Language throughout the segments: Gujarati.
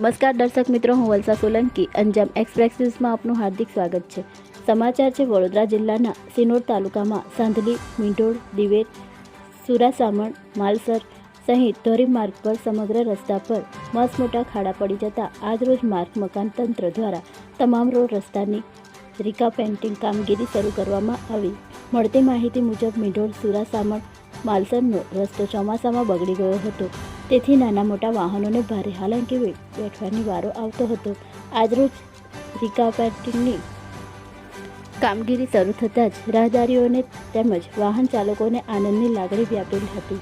નમસ્કાર દર્શક મિત્રો, હું વલસા સોલંકી. અંજામ એક્સપ્રેસ ન્યૂઝમાં આપનું હાર્દિક સ્વાગત છે. સમાચાર છે, વડોદરા જિલ્લાના સિનોર તાલુકામાં સાંધલી, મીંઢોળ, દિવેર, સુરાસામણ, માલસર સહિત ધોરીમાર્ગ પર સમગ્ર રસ્તા પર મસમોટા મોટા ખાડા પડી જતા આજરોજ માર્ગ મકાન તંત્ર દ્વારા તમામ રોડ રસ્તાની રિકા પેન્ટિંગ કામગીરી શરૂ કરવામાં આવી. મળતી માહિતી મુજબ મીંઢોળ, સુરાસામણ માલસરનો રસ્તો ચોમાસામાં બગડી ગયો હતો. તેથી નાના મોટા વાહનોને ભારે હાલંકી બેઠવાની વારો આવતો હતો. આજરોજ રિકાપેટિંગની કામગીરી શરૂ થતાં જ રાહદારીઓને તેમજ વાહન ચાલકોને આનંદની લાગણી વ્યાપેલી હતી.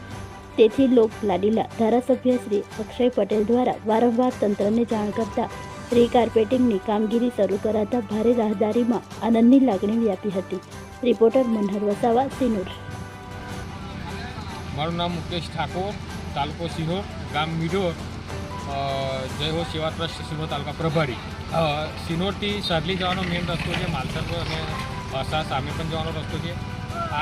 તેથી લોક લાડીલા ધારાસભ્ય શ્રી અક્ષય પટેલ દ્વારા વારંવાર તંત્રને જાણ કરતા રીકાર્પેટિંગની કામગીરી શરૂ કરાતા ભારે રાહદારીમાં આનંદની લાગણી વ્યાપી હતી. રિપોર્ટર મનહર વસાવા, સિનોર મારું નામ મુકેશ ઠાકોર, તાલુકો સિહોર ગામ મીઢોર. જય હો સેવા ટ્રસ્ટ સિનોર તાલુકા પ્રભારી. સિનોરથી સાદલી જવાનો મેઇન રસ્તો છે, માલસર અને વાસા સામે પણ જવાનો રસ્તો છે.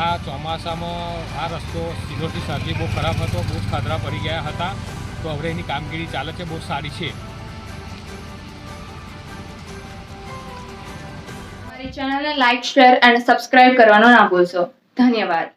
આ ચોમાસામાં આ રસ્તો સિનોરથી સાદલી બહુ ખરાબ હતો, બહુ ખાધરા પડી ગયા હતા. તો હવે એની કામગીરી ચાલે છે, બહુ સારી છે. ચેનલને લાઇક શેર અને સબસ્ક્રાઇબ કરવાનો ના ભૂલશો. ધન્યવાદ.